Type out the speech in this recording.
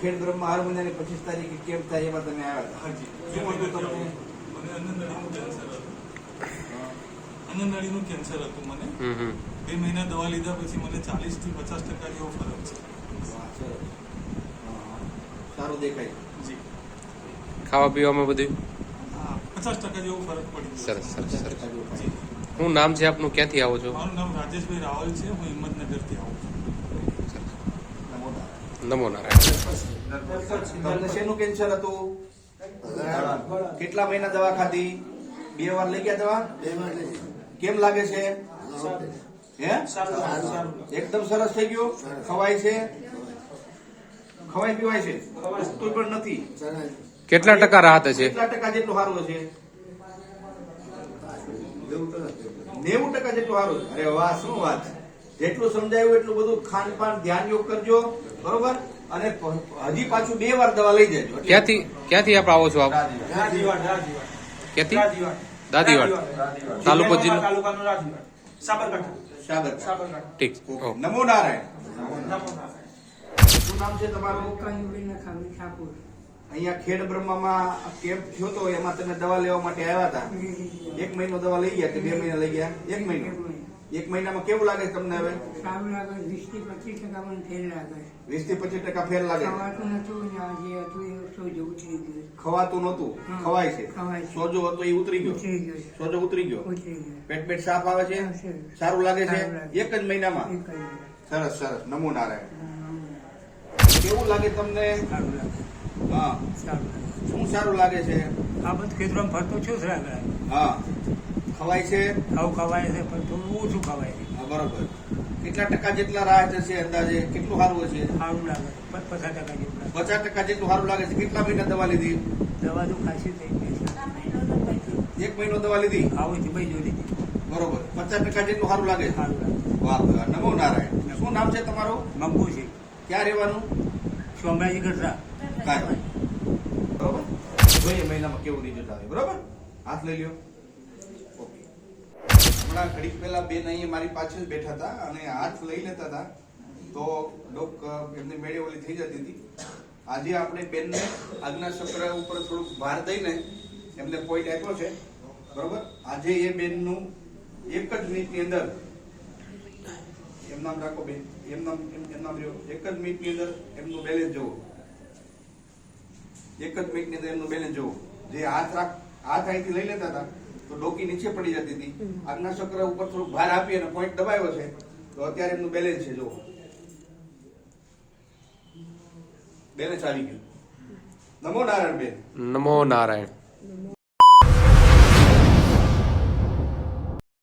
ખેડ બ્રહ્મા હર મહિનાની પચીસ તારીખે કેમ્પ થાય એમાં તમે આવ્યા હતા? હાજી. શું હતું તમને? મને અન્નનળીનું કેન્સર હતું. અન્નનળીનું કેન્સર હતું મને. બે મહિના દવા લીધા પછી મને ચાલીસથી પચાસ ટકા જેવો ફરક છે. સારું દેખાય. જી. ખાવા પીવામાં બધું? હા પચાસ ટકા જેવો ફરક પડી ગયો સરસ સરસ સરસ. હું નામ છે આપનું? ક્યાંથી આવો છો? મારું નામ રાજેશભાઈ રાવલ છે. હું હિંમતનગરથી આવું છું. નમો નારાયણ. શેનું કેન્સર હતું. કેટલા મહિના દવા ખાધી? બે વાર લઈ ગયા દવા? કેમ લાગે છે? હે? એકદમ સરસ થઈ ગયું? ખવાય છે? ખવાય પીવાય છે? કોઈ પણ નથી. કેટલા ટકા રાહત છે કેટલા ટકા જેટલું સારું છે નેવું ટકા જેટલું. સારું અરે વાહ શું વાત. જેટલું સમજાયું એટલું બધું ખાનપાન ધ્યાન યોગ કરજો બરોબર? અને હજી પાછું બે વાર દવા લઈ જજો ક્યાંથી ક્યાંથી આપ આવો છો આપ? ક્યાંથી? દાદીવાડ. તાલુકો જિલ્લો? તાલુકાનો રાજીવાડ. સાબરકાંઠા. સાબરકાંઠા. ઠીક. નમો નારાયણ. શું નામ છે તમારું? ઠાકોર અહીંયા ખેડ બ્રહ્મામાં કેમ્પ થયો હતો એમાં તમે દવા લેવા માટે આવ્યા હતા. એક મહિનો દવા લઈ ગયા કે બે મહિના લઈ ગયા? એક મહિનો. એક મહિનામાં કેવું લાગે તમને હવે? સારું લાગે વીસથી પચીસ ટકા મને ફેર લાગે. વીસથી પચીસ ટકા ફેર લાગે? ખવાતું નતું જે હતું એ સોજો ઉતરી ગયો. ખવાતું નતું ખવાય છે? સોજો હતો એ ઉતરી ગયો. સોજો ઉતરી ગયો? પેટ પેટ સાફ આવે છે? સારું. લાગે છે? એક જ મહિનામાં. સરસ સરસ. નમો નારાયણ. કેવું લાગે તમને? સારું લાગે. હા. સારું શું સારું લાગે છે? આ બધું ખેતરમાં ફરતો છું જ હા. ખવાય છે? ખાવું ખવાય છે પણ થોડું ઓછું ખવાય છે. હા, બરોબર. કેટલા ટકા જેટલા રાહ જશે અંદાજે? કેટલું સારું હશે? સારું લાગે પચાસ ટકા જેવું પચાસ ટકા જેટલું સારું લાગે છે. કેટલા મહિના દવા લીધી? દવા તો ખાસી થઈ ગઈ છે. એક મહિનો દવા લીધી? આવું છે ભાઈ જોઈ બરોબર. પચાસ ટકા જેટલું સારું લાગે? સારું લાગે. વાહ. નમો નારાયણ. શું નામ છે તમારું? મંગુ છે. ક્યાં રહેવાનું? સોમરાજી ગઢડા. કાંઈ બરોબર. જોઈએ મહિનામાં કેવું રિઝલ્ટ આવે? બરોબર? હાથ લઈ લ્યો. હમણાં ઘડીક પહેલા બેન અહીંયા મારી પાછળ બેઠા હતા અને હાથ લઈ લેતા હતા. તો ડોક એમની મેળે થઈ જતી હતી. આજે આપણે બેનને આજ્ઞા ચક્ર ઉપર થોડુંક ભાર દઈને એમને પોઈન્ટ આપ્યો છે. બરોબર? આજે એ બેનનું એક જ મિનિટની અંદર, એમ નામ રાખો બેન, એમ નામ, એમ- નામ રહ્યો. એક જ મિનિટની અંદર એમનું બેલેન્સ જુઓ. એક જ મિનિટની અંદર એમનું બેલેન્સ જુઓ. જે હાથ રાખ, હાથ અહીંથી લઈ લેતા હતા તો ડોકી નીચે પડી જતી હતી. આજ્ઞા ચક્ર ઉપર થોડુંક ભાર આપી અને પોઈન્ટ દબાવ્યો છે. તો અત્યારે એમનું બેલેન્સ છે જો બેલેન્સ આવી ગયું. નમો નારાયણ બેન. નમો નારાયણ.